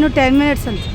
ఇన్ను ten minutes అంతే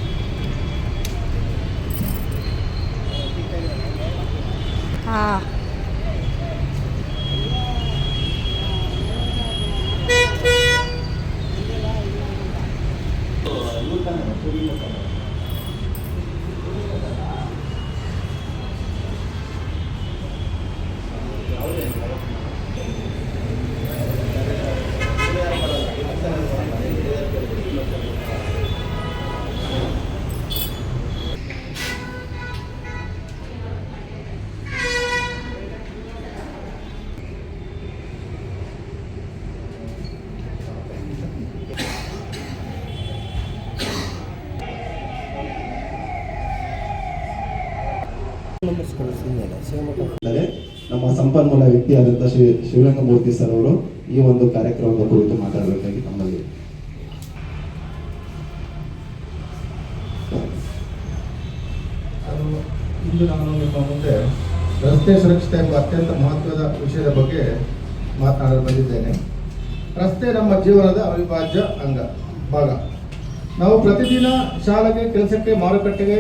ನಮ್ಮ ಸಂಪನ್ಮೂಲ ವ್ಯಕ್ತಿಯಾದಂತಹ ಶ್ರೀ ಶಿವಲಿಂಗಮೂರ್ತಿ ಸರ್ ಅವರು ಈ ಒಂದು ಕಾರ್ಯಕ್ರಮದ ಕುರಿತು ಮಾತಾಡಬೇಕಾಗಿ ನಮ್ಮಲ್ಲಿ. ಇಂದು ನಾನು ನಿಮ್ಮ ಮುಂದೆ ರಸ್ತೆ ಸುರಕ್ಷತೆ ಎಂಬ ಅತ್ಯಂತ ಮಹತ್ವದ ವಿಷಯದ ಬಗ್ಗೆ ಮಾತನಾಡಲು ಬಂದಿದ್ದೇನೆ. ರಸ್ತೆ ನಮ್ಮ ಜೀವನದ ಅವಿಭಾಜ್ಯ ಅಂಗ, ಭಾಗ. ನಾವು ಪ್ರತಿದಿನ ಶಾಲೆಗೆ, ಕೆಲಸಕ್ಕೆ, ಮಾರುಕಟ್ಟೆಗೆ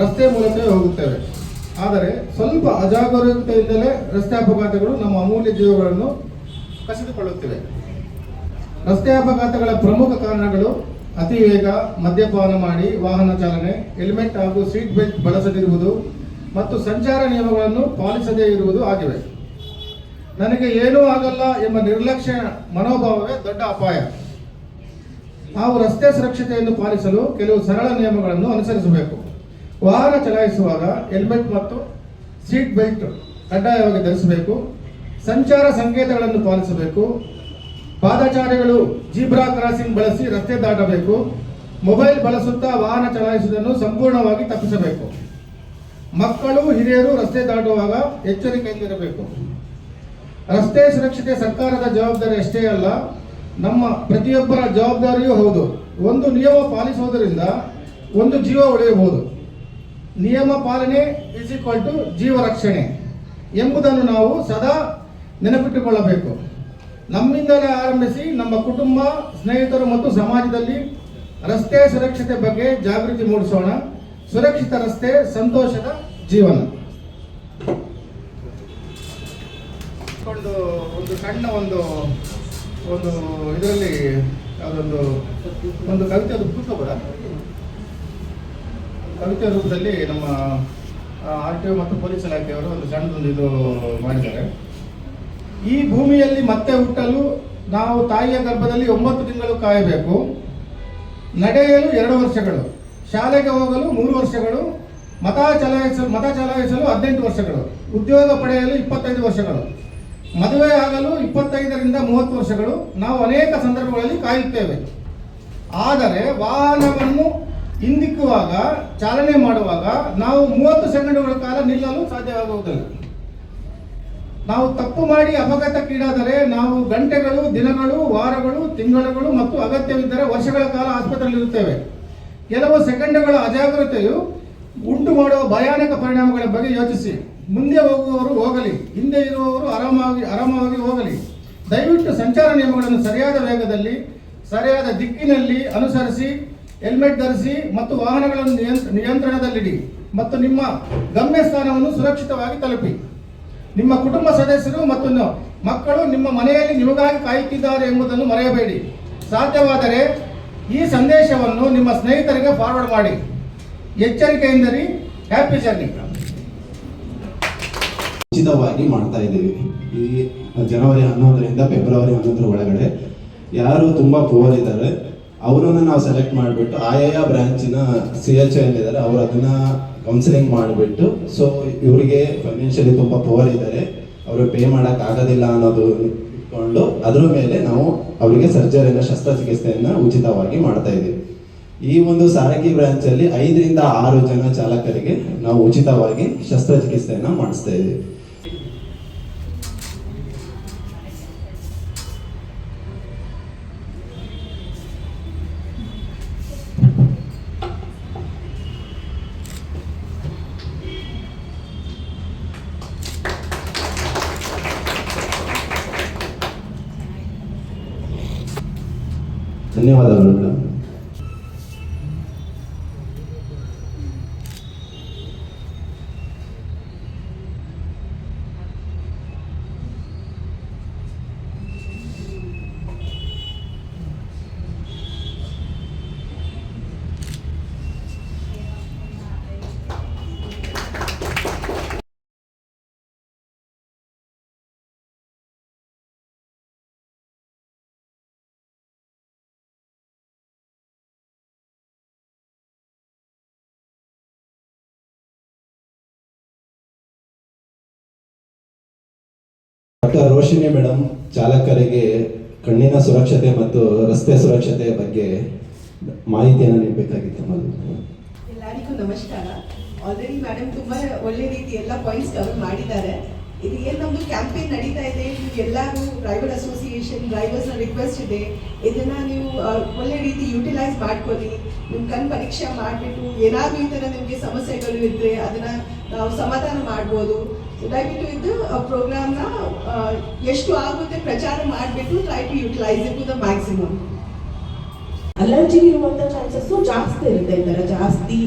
ರಸ್ತೆ ಮೂಲಕವೇ ಹೋಗುತ್ತೇವೆ. ಆದರೆ ಸ್ವಲ್ಪ ಅಜಾಗರೂಕತೆಯಿಂದಲೇ ರಸ್ತೆ ಅಪಘಾತಗಳು ನಮ್ಮ ಅಮೂಲ್ಯ ಜೀವಗಳನ್ನು ಕಸಿದುಕೊಳ್ಳುತ್ತಿವೆ. ರಸ್ತೆ ಅಪಘಾತಗಳ ಪ್ರಮುಖ ಕಾರಣಗಳು ಅತಿ ವೇಗ, ಮದ್ಯಪಾನ ಮಾಡಿ, ವಾಹನ ಚಾಲನೆ, ಹೆಲ್ಮೆಟ್ ಹಾಗೂ ಸೀಟ್ ಬೆಲ್ಟ್ ಬಳಸದಿರುವುದು ಮತ್ತು ಸಂಚಾರ ನಿಯಮಗಳನ್ನು ಪಾಲಿಸದೇ ಇರುವುದು ಆಗಿವೆ. ನನಗೆ ಏನೂ ಆಗಲ್ಲ ಎಂಬ ನಿರ್ಲಕ್ಷ್ಯ ಮನೋಭಾವವೇ ದೊಡ್ಡ ಅಪಾಯ. ನಾವು ರಸ್ತೆ ಸುರಕ್ಷತೆಯನ್ನು ಪಾಲಿಸಲು ಕೆಲವು ಸರಳ ನಿಯಮಗಳನ್ನು ಅನುಸರಿಸಬೇಕು. ವಾಹನ ಚಲಾಯಿಸುವಾಗ ಹೆಲ್ಮೆಟ್ ಮತ್ತು ಸೀಟ್ ಬೆಲ್ಟ್ ಕಡ್ಡಾಯವಾಗಿ ಧರಿಸಬೇಕು. ಸಂಚಾರ ಸಂಕೇತಗಳನ್ನು ಪಾಲಿಸಬೇಕು. ಪಾದಚಾರಿಗಳು ಜೀಬ್ರಾ ಕ್ರಾಸಿಂಗ್ ಬಳಸಿ ರಸ್ತೆ ದಾಟಬೇಕು. ಮೊಬೈಲ್ ಬಳಸುತ್ತಾ ವಾಹನ ಚಲಾಯಿಸುವುದನ್ನು ಸಂಪೂರ್ಣವಾಗಿ ತಪ್ಪಿಸಬೇಕು. ಮಕ್ಕಳು, ಹಿರಿಯರು ರಸ್ತೆ ದಾಟುವಾಗ ಎಚ್ಚರಿಕೆಯಿಂದಿರಬೇಕು ರಸ್ತೆ ಸುರಕ್ಷತೆ ಸರ್ಕಾರದ ಜವಾಬ್ದಾರಿ ಅಷ್ಟೇ ಅಲ್ಲ, ನಮ್ಮ ಪ್ರತಿಯೊಬ್ಬರ ಜವಾಬ್ದಾರಿಯೂ ಹೌದು. ಒಂದು ನಿಯಮ ಪಾಲಿಸುವುದರಿಂದ ಒಂದು ಜೀವ ಉಳಿಯಬಹುದು. ನಿಯಮ ಪಾಲನೆ ಇಸ್ ಈಕ್ವಲ್ ಟು ಜೀವ ರಕ್ಷಣೆ ಎಂಬುದನ್ನು ನಾವು ಸದಾ ನೆನಪಿಟ್ಟುಕೊಳ್ಳಬೇಕು. ನಮ್ಮಿಂದಲೇ ಆರಂಭಿಸಿ ನಮ್ಮ ಕುಟುಂಬ, ಸ್ನೇಹಿತರು ಮತ್ತು ಸಮಾಜದಲ್ಲಿ ರಸ್ತೆ ಸುರಕ್ಷತೆ ಬಗ್ಗೆ ಜಾಗೃತಿ ಮೂಡಿಸೋಣ. ಸುರಕ್ಷಿತ ರಸ್ತೆ, ಸಂತೋಷದ ಜೀವನ. ಒಂದು ಒಂದು ಸಣ್ಣ ಒಂದು ಒಂದು ಇದರಲ್ಲಿ ಯಾವುದೊಂದು, ಒಂದು ಕವಿತೆ ಅದು ಪುಸ್ತಕ ಕವಿತೆ ರೂಪದಲ್ಲಿ ನಮ್ಮ ಆರ್ ಟಿ ಒ ಮತ್ತು ಪೊಲೀಸ್ ಇಲಾಖೆಯವರು ಒಂದು ಸಣ್ಣದೊಂದು ಇದು ಮಾಡಿದ್ದಾರೆ. ಈ ಭೂಮಿಯಲ್ಲಿ ಮತ್ತೆ ಹುಟ್ಟಲು ನಾವು ತಾಯಿಯ ಗರ್ಭದಲ್ಲಿ ಒಂಬತ್ತು ತಿಂಗಳು ಕಾಯಬೇಕು. ನಡೆಯಲು ಎರಡು ವರ್ಷಗಳು, ಶಾಲೆಗೆ ಹೋಗಲು ಮೂರು ವರ್ಷಗಳು, ಮತ ಚಲಾಯಿಸಲು ಮತ ಚಲಾಯಿಸಲು ಹದಿನೆಂಟು ವರ್ಷಗಳು, ಉದ್ಯೋಗ ಪಡೆಯಲು ಇಪ್ಪತ್ತೈದು ವರ್ಷಗಳು, ಮದುವೆ ಆಗಲು ಇಪ್ಪತ್ತೈದರಿಂದ ಮೂವತ್ತು ವರ್ಷಗಳು, ನಾವು ಅನೇಕ ಸಂದರ್ಭಗಳಲ್ಲಿ ಕಾಯುತ್ತೇವೆ. ಆದರೆ ವಾಹನವನ್ನು ಹಿಂದಿಕ್ಕುವಾಗ, ಚಾಲನೆ ಮಾಡುವಾಗ ನಾವು ಮೂವತ್ತು ಸೆಕೆಂಡುಗಳ ಕಾಲ ನಿಲ್ಲಲು ಸಾಧ್ಯವಾಗುವುದಿಲ್ಲ. ನಾವು ತಪ್ಪು ಮಾಡಿ ಅಪಘಾತಕ್ಕೀಡಾದರೆ ನಾವು ಗಂಟೆಗಳು, ದಿನಗಳು, ವಾರಗಳು, ತಿಂಗಳುಗಳು ಮತ್ತು ಅಗತ್ಯವಿದ್ದರೆ ವರ್ಷಗಳ ಕಾಲ ಆಸ್ಪತ್ರೆಯಲ್ಲಿರುತ್ತೇವೆ. ಕೆಲವು ಸೆಕೆಂಡುಗಳ ಅಜಾಗ್ರತೆಯು ಉಂಟು ಮಾಡುವ ಭಯಾನಕ ಪರಿಣಾಮಗಳ ಬಗ್ಗೆ ಯೋಚಿಸಿ. ಮುಂದೆ ಹೋಗುವವರು ಹೋಗಲಿ, ಹಿಂದೆ ಇರುವವರು ಆರಾಮಾಗಿ, ಆರಾಮವಾಗಿ ಹೋಗಲಿ. ದಯವಿಟ್ಟು ಸಂಚಾರ ನಿಯಮಗಳನ್ನು ಸರಿಯಾದ ವೇಗದಲ್ಲಿ, ಸರಿಯಾದ ದಿಕ್ಕಿನಲ್ಲಿ ಅನುಸರಿಸಿ ಹೆಲ್ಮೆಟ್ ಧರಿಸಿ ಮತ್ತು ವಾಹನಗಳನ್ನು ನಿಯಂತ್ರ- ನಿಯಂತ್ರಣದಲ್ಲಿಡಿ ಮತ್ತು ನಿಮ್ಮ ಗಮ್ಯಸ್ಥಾನವನ್ನು ಸುರಕ್ಷಿತವಾಗಿ ತಲುಪಿ. ನಿಮ್ಮ ಕುಟುಂಬ ಸದಸ್ಯರು ಮತ್ತು ಮಕ್ಕಳು ನಿಮ್ಮ ಮನೆಯಲ್ಲಿ ನಿಮಗಾಗಿ ಕಾಯುತ್ತಿದ್ದಾರೆ ಎಂಬುದನ್ನು ಮರೆಯಬೇಡಿ. ಸಾಧ್ಯವಾದರೆ ಈ ಸಂದೇಶವನ್ನು ನಿಮ್ಮ ಸ್ನೇಹಿತರಿಗೆ ಫಾರ್ವರ್ಡ್ ಮಾಡಿ. ಎಚ್ಚರಿಕೆಯಿಂದರಿ ಹ್ಯಾಪಿ ಜರ್ನಿ ಉಚಿತವಾಗಿ ಮಾಡ್ತಾ ಇದ್ದೀವಿ. ಈ ಜನವರಿ ಹನ್ನೊಂದರಿಂದ ಫೆಬ್ರವರಿ ಹನ್ನೊಂದರ ಒಳಗಡೆ. ಯಾರು ತುಂಬ ಪುವರ್ ಇದ್ದಾರೆ. ಅವರನ್ನ ನಾವು ಸೆಲೆಕ್ಟ್ ಮಾಡಿಬಿಟ್ಟು ಆಯಾಯ ಬ್ರಾಂಚಿನ ಸಿ ಎಚ್ ಏನಿದ್ದಾರೆ ಅವರು ಅದನ್ನ ಕೌನ್ಸಿಲಿಂಗ್ ಮಾಡಿಬಿಟ್ಟು ಸೊ ಇವರಿಗೆ ಫೈನಾನ್ಷಿಯಲಿ ತುಂಬ ಪವರ್ ಇದ್ದಾರೆ ಅವರು ಪೇ ಮಾಡಕ್ ಆಗೋದಿಲ್ಲ ಅನ್ನೋದು ಇಟ್ಕೊಂಡು ಅದ್ರ ಮೇಲೆ ನಾವು ಅವರಿಗೆ ಸರ್ಜರಿನ ಶಸ್ತ್ರಚಿಕಿತ್ಸೆಯನ್ನ ಉಚಿತವಾಗಿ ಮಾಡ್ತಾ ಇದ್ದೀವಿ ಈ ಒಂದು ಸಾರಕಿ ಬ್ರಾಂಚಲ್ಲಿ ಐದರಿಂದ ಆರು ಜನ ಚಾಲಕರಿಗೆ ನಾವು ಉಚಿತವಾಗಿ ಶಸ್ತ್ರಚಿಕಿತ್ಸೆಯನ್ನ ಮಾಡಿಸ್ತಾ ಇದ್ದೀವಿ ధన్యవాదాలు ಡಾಕ್ಟರ್ ರೋಶಿನಿ ಮೇಡಮ್ ಚಾಲಕರಿಗೆ ಕಣ್ಣಿನ ಸುರಕ್ಷತೆ ಮತ್ತು ರಸ್ತೆ ಸುರಕ್ಷತೆ ಬಗ್ಗೆ ಮಾಹಿತಿಯನ್ನು ನೀಡಬೇಕಾಗಿತ್ತು ಎಲ್ಲರಿಗೂ ನಮಸ್ಕಾರ. ಆಲ್ರೆಡಿ ಮೇಡಮ್ ತುಂಬಾ ಒಳ್ಳೆ ರೀತಿ ಎಲ್ಲ ಪಾಯಿಂಟ್ಸ್ ಕವರ್ ಮಾಡಿದ್ದಾರೆ. ಇದು ಏನು ನಮ್ಮದು ಕ್ಯಾಂಪೇನ್ ನಡೀತಾ ಇದೆ? ನೀವು ಎಲ್ಲರೂ ಡ್ರೈವರ್ ಅಸೋಸಿಯೇಷನ್ ಡ್ರೈವರ್ಸ್ನ ರಿಕ್ವೆಸ್ಟ್ ಇದೆ. ಇದನ್ನ ನೀವು ಒಳ್ಳೆ ರೀತಿ ಯುಟಿಲೈಸ್ ಮಾಡ್ಕೊಳ್ಳಿ. ನಿಮ್ಮ ಕಣ್ ಪರೀಕ್ಷೆ ಮಾಡ್ಬಿಟ್ಟು ಏನಾದ್ರೂ ಈ ಥರ ನಿಮಗೆ ಸಮಸ್ಯೆಗಳು ಇದ್ದರೆ ಅದನ್ನ ನಾವು ಸಮಾಧಾನ ಮಾಡ್ಬೋದು. ದಯವಿಟ್ಟು ಇದು ಪ್ರೋಗ್ರಾಮ್ನ ಎಷ್ಟು ಆಗುತ್ತೆ ಪ್ರಚಾರ ಮಾಡಬೇಕು try to utilise it to the maximum allergy ಇರುವಂತ ಚಾನ್ಸಸ್ಸು ಜಾಸ್ತಿ ಇರುತ್ತೆ ಈ ತರ ಜಾಸ್ತಿ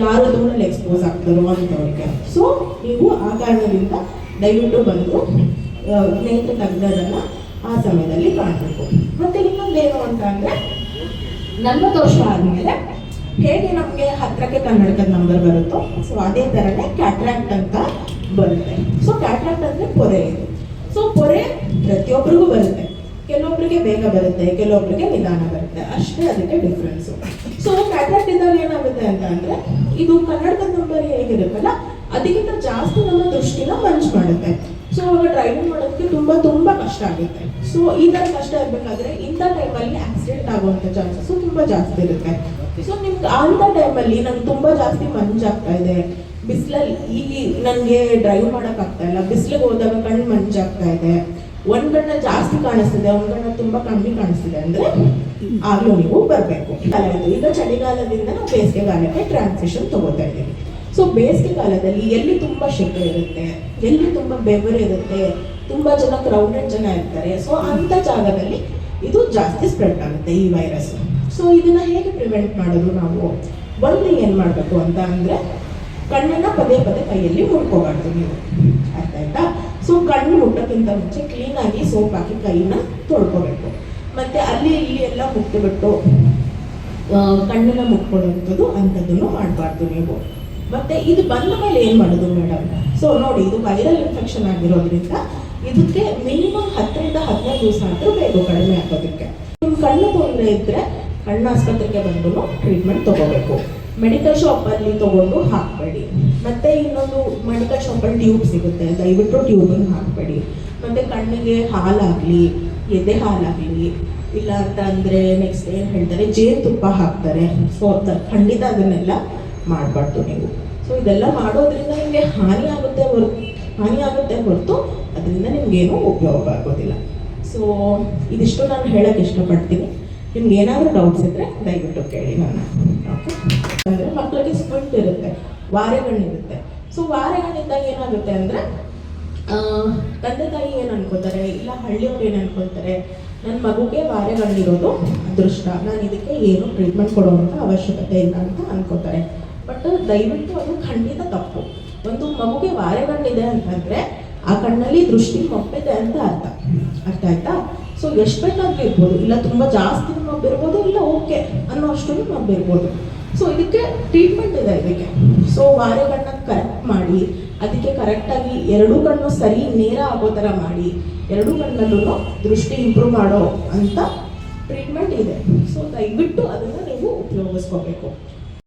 ಯಾರು ಎಕ್ಸ್ಪೋಸ್ ಆಗ್ತಾರೋ ಅಂತವ್ರಿಗೆ. ಸೊ ನೀವು ಆ ಕಾರಣದಿಂದ ದಯವಿಟ್ಟು ಬಂದು ನೇತ್ರ ತಜ್ಞರನ್ನ ಆ ಸಮಯದಲ್ಲಿ ಕಾಣಬೇಕು. ಮತ್ತೆ ಇನ್ನೊಂದೇನು ಅಂತ ಅಂದ್ರೆ ನಲ್ವತ್ತು ವರ್ಷ ಆದ್ಮೇಲೆ ಹೇಗೆ ನಮಗೆ ಹತ್ರಕ್ಕೆ ಕನ್ನಡಕದ ನಂಬರ್ ಬರುತ್ತೋ, ಸೊ ಅದೇ ಥರನೇ ಕ್ಯಾಟ್ರಾಕ್ಟ್ ಅಂತ ಬರುತ್ತೆ. ಸೊ ಕ್ಯಾಟ್ರಾಕ್ಟ್ ಅಂದ್ರೆ ಪೊರೆ. ಇದು ಸೊ ಪೊರೆ ಪ್ರತಿಯೊಬ್ಬರಿಗೂ ಬರುತ್ತೆ. ಕೆಲವೊಬ್ಬರಿಗೆ ಬೇಗ ಬರುತ್ತೆ ಕೆಲವೊಬ್ಬರಿಗೆ ನಿಧಾನ ಬರುತ್ತೆ. ಅಷ್ಟೇ ಅದಕ್ಕೆ ಡಿಫ್ರೆನ್ಸ್ ಸೊ ಕ್ಯಾಟ್ರಾಕ್ಟ್ ಇದ್ದಾಗ ಏನಾಗುತ್ತೆ ಅಂತ ಅಂದ್ರೆ, ಇದು ಕನ್ನಡದ ನಂಬರ್ ಹೇಗಿರುತ್ತಲ್ಲ, ಅದಕ್ಕಿಂತ ಜಾಸ್ತಿ ನಮ್ಮ ದೃಷ್ಟಿನ ಮಂಚ್ ಮಾಡುತ್ತೆ. ಸೊ ಅವಾಗ ಡ್ರೈವಿಂಗ್ ಮಾಡೋದಕ್ಕೆ ತುಂಬಾ ತುಂಬಾ ಕಷ್ಟ ಆಗುತ್ತೆ. ಸೊ ಈ ತರ ಕಷ್ಟ ಇರ್ಬೇಕಾದ್ರೆ, ಇಂಥ ಟೈಮಲ್ಲಿ ಆಕ್ಸಿಡೆಂಟ್ ಆಗುವಂತ ಚಾನ್ಸಸ್ ತುಂಬಾ ಜಾಸ್ತಿ ಇರುತ್ತೆ. ಸೊ ನಿಮ್ಗೆ ಅಂತ ಟೈಮಲ್ಲಿ ನಂಗೆ ತುಂಬಾ ಜಾಸ್ತಿ ಮಂಜಾಗ್ತಾ ಇದೆ. ಬಿಸಿಲಲ್ಲಿ ಈ ನನಗೆ ಡ್ರೈವ್ ಮಾಡಕ್ ಆಗ್ತಾ ಇಲ್ಲ. ಬಿಸಿಲಿಗೆ ಹೋದಾಗ ಕಣ್ಣು ಮಂಜಾಗ್ತಾ ಇದೆ. ಒಂದ್ ಕಣ್ಣ ಜಾಸ್ತಿ ಕಾಣಿಸ್ತಿದೆ, ಒಂದ್ ಕಣ್ಣ ತುಂಬಾ ಕಮ್ಮಿ ಕಾಣಿಸ್ತಿದೆ ಅಂದ್ರೆ ಆಗ್ಲೂ ನೀವು ಬರಬೇಕು. ಕಾಲದ್ದು. ಈಗ ಚಳಿಗಾಲದಿಂದ ನಾವು ಬೇಸಿಗೆಗಾಲಕ್ಕೆ ಟ್ರಾನ್ಸಿಷನ್ ತಗೋತಾ ಇದ್ದೀವಿ. ಸೊ ಬೇಸಿಗೆ ಕಾಲದಲ್ಲಿ ಎಲ್ಲಿ ತುಂಬಾ ಶೆಕೆ ಇರುತ್ತೆ, ಎಲ್ಲಿ ತುಂಬಾ ಬೆವರು ಇರುತ್ತೆ, ತುಂಬಾ ಜನ ಕ್ರೌಡೆಡ್ ಜನ ಇರ್ತಾರೆ. ಸೊ ಅಂತ ಜಾಗದಲ್ಲಿ ಇದು ಜಾಸ್ತಿ ಸ್ಪ್ರೆಡ್ ಆಗುತ್ತೆ ಈ ವೈರಸ್ ಸೊ ಇದನ್ನ ಹೇಗೆ ಪ್ರಿವೆಂಟ್ ಮಾಡೋದು ನಾವು? ಒಂದು ಏನ್ ಮಾಡ್ಬೇಕು ಅಂತ ಅಂದ್ರೆ ಕಣ್ಣನ್ನ ಪದೇ ಪದೇ ಕೈಯಲ್ಲಿ ಮುಟ್ಕೋಬಾರ್ದು ನೀವು. ಅರ್ಥ ಆಯ್ತಾ? ಸೊ ಕಣ್ಣು ಮುಟ್ಟಕ್ಕಿಂತ ಮುಂಚೆ ಕ್ಲೀನ್ ಆಗಿ ಸೋಪ್ ಹಾಕಿ ಕೈನ ತೊಳ್ಕೊಬೇಕು. ಮತ್ತೆ ಅಲ್ಲಿ ಇಲ್ಲಿ ಎಲ್ಲ ಮುಟ್ಟಿಬಿಟ್ಟು ಬಿಟ್ಟು ಕಣ್ಣನ್ನ ಮುಟ್ಕೊಳ್ಳುವಂಥದ್ದು ಅಂಥದ್ದನ್ನು ಮಾಡಬಾರ್ದು ನೀವು. ಮತ್ತೆ ಇದು ಬಂದ ಮೇಲೆ ಏನು ಮಾಡೋದು ಮೇಡಮ್? ಸೊ ನೋಡಿ, ಇದು ವೈರಲ್ ಇನ್ಫೆಕ್ಷನ್ ಆಗಿರೋದ್ರಿಂದ ಇದಕ್ಕೆ ಮಿನಿಮಮ್ ಹತ್ತರಿಂದ ಹದಿನೈದು ದಿವಸ ಆದರೂ ಬೇಕು, ಕಡಿಮೆ ಆಗೋದಕ್ಕೆ. ನಿಮ್ಮ ಕಣ್ಣು ತೊಂದರೆ ಇದ್ದರೆ ಕಣ್ಣು ಆಸ್ಪತ್ರೆಗೆ ಬಂದು ಟ್ರೀಟ್ಮೆಂಟ್ ತಗೋಬೇಕು. ಮೆಡಿಕಲ್ ಶಾಪಲ್ಲಿ ತಗೊಂಡು ಹಾಕಬೇಡಿ. ಮತ್ತೆ ಇನ್ನೊಂದು ಮೆಡಿಕಲ್ ಶಾಪಲ್ಲಿ ಟ್ಯೂಬ್ ಸಿಗುತ್ತೆ. ದಯವಿಟ್ಟು ಟ್ಯೂಬನ್ನು ಹಾಕಬೇಡಿ. ಮತ್ತೆ ಕಣ್ಣಿಗೆ ಹಾಲಾಗಲಿ, ಎದೆ ಹಾಲಾಗಲಿ, ಇಲ್ಲ ಅಂತ ಅಂದರೆ ನೆಕ್ಸ್ಟ್ ಏನು ಹೇಳ್ತಾರೆ ಜೇನುತುಪ್ಪ ಹಾಕ್ತಾರೆ. ಸೊ ಖಂಡಿತ ಅದನ್ನೆಲ್ಲ ಮಾಡಬಾರ್ದು ನೀವು. ಸೊ ಇದೆಲ್ಲ ಮಾಡೋದ್ರಿಂದ ನಿಮಗೆ ಹಾನಿ ಆಗುತ್ತೆ ಹೊರತು ಹಾನಿ ಆಗುತ್ತೆ ಹೊರತು ಅದರಿಂದ ನಿಮ್ಗೇನು ಉಪಯೋಗ ಆಗೋದಿಲ್ಲ. ಸೊ ಇದಿಷ್ಟು ನಾನು ಹೇಳೋಕ್ಕೆ ಇಷ್ಟಪಡ್ತೀನಿ. ನಿಮ್ಗೆ ಏನಾದರೂ ಡೌಟ್ಸ್ ಇದ್ದರೆ ದಯವಿಟ್ಟು ಕೇಳಿ ನಾನು. ಓಕೆ ಮಕ್ಕಳಿಗೆ ಸ್ಕ್ವಿಂಟ್ ಇರುತ್ತೆ ವಾರೆಗಣ್ಣಿರುತ್ತೆ ಸೊ ವಾರೆಗಳಿದ್ದಾಗ ಏನಾಗುತ್ತೆ ಅಂದರೆ ತಂದೆ ತಾಯಿ ಏನು ಅನ್ಕೋತಾರೆ ಇಲ್ಲ ಹಳ್ಳಿಯವ್ರು ಏನು ಅನ್ಕೊಳ್ತಾರೆ ನನ್ನ ಮಗುಗೆ ವಾರೆಗಣ್ಣಿರೋದು ಅದೃಷ್ಟ, ನಾನು ಇದಕ್ಕೆ ಏನು ಟ್ರೀಟ್ಮೆಂಟ್ ಕೊಡುವಂಥ ಅವಶ್ಯಕತೆ ಇಲ್ಲ ಅಂತ ಅನ್ಕೋತಾರೆ ಬಟ್ ದಯವಿಟ್ಟು ಅದು ಖಂಡಿತ ತಪ್ಪು. ಒಂದು ಮಗುಗೆ ವಾರೆಗಣ್ಣಿದೆ ಅಂತಂದ್ರೆ, ಆ ಕಣ್ಣಲ್ಲಿ ದೃಷ್ಟಿ ಮಪ್ಪಿದೆ ಅಂತ ಅರ್ಥ. ಅರ್ಥ ಆಯ್ತಾ? ಸೊ ಎಷ್ಟು ಬೇಕಾದ್ರೂ ಇರ್ಬೋದು, ಇಲ್ಲ ತುಂಬ ಜಾಸ್ತಿ ಇರ್ಬೋದು ಇಲ್ಲ ಓಕೆ ಅನ್ನೋ ಅಷ್ಟು ಇರ್ಬೋದು ಸೊ ಇದಕ್ಕೆ ಟ್ರೀಟ್ಮೆಂಟ್ ಇದೆ ಇದಕ್ಕೆ. ಸೊ ವಾರೆಗಳನ್ನ ಕರೆಕ್ಟ್ ಮಾಡಿ, ಅದಕ್ಕೆ ಕರೆಕ್ಟಾಗಿ ಎರಡೂ ಕಣ್ಣು ಸರಿ, ನೇರ ಆಗೋ ಥರ ಮಾಡಿ, ಎರಡೂ ಕಣ್ಣಲ್ಲೂ ದೃಷ್ಟಿ ಇಂಪ್ರೂವ್ ಮಾಡೋ ಅಂತ ಟ್ರೀಟ್ಮೆಂಟ್ ಇದೆ. ಸೊ ದಯವಿಟ್ಟು ಅದನ್ನು ನೀವು ಉಪಯೋಗಿಸ್ಕೋಬೇಕು.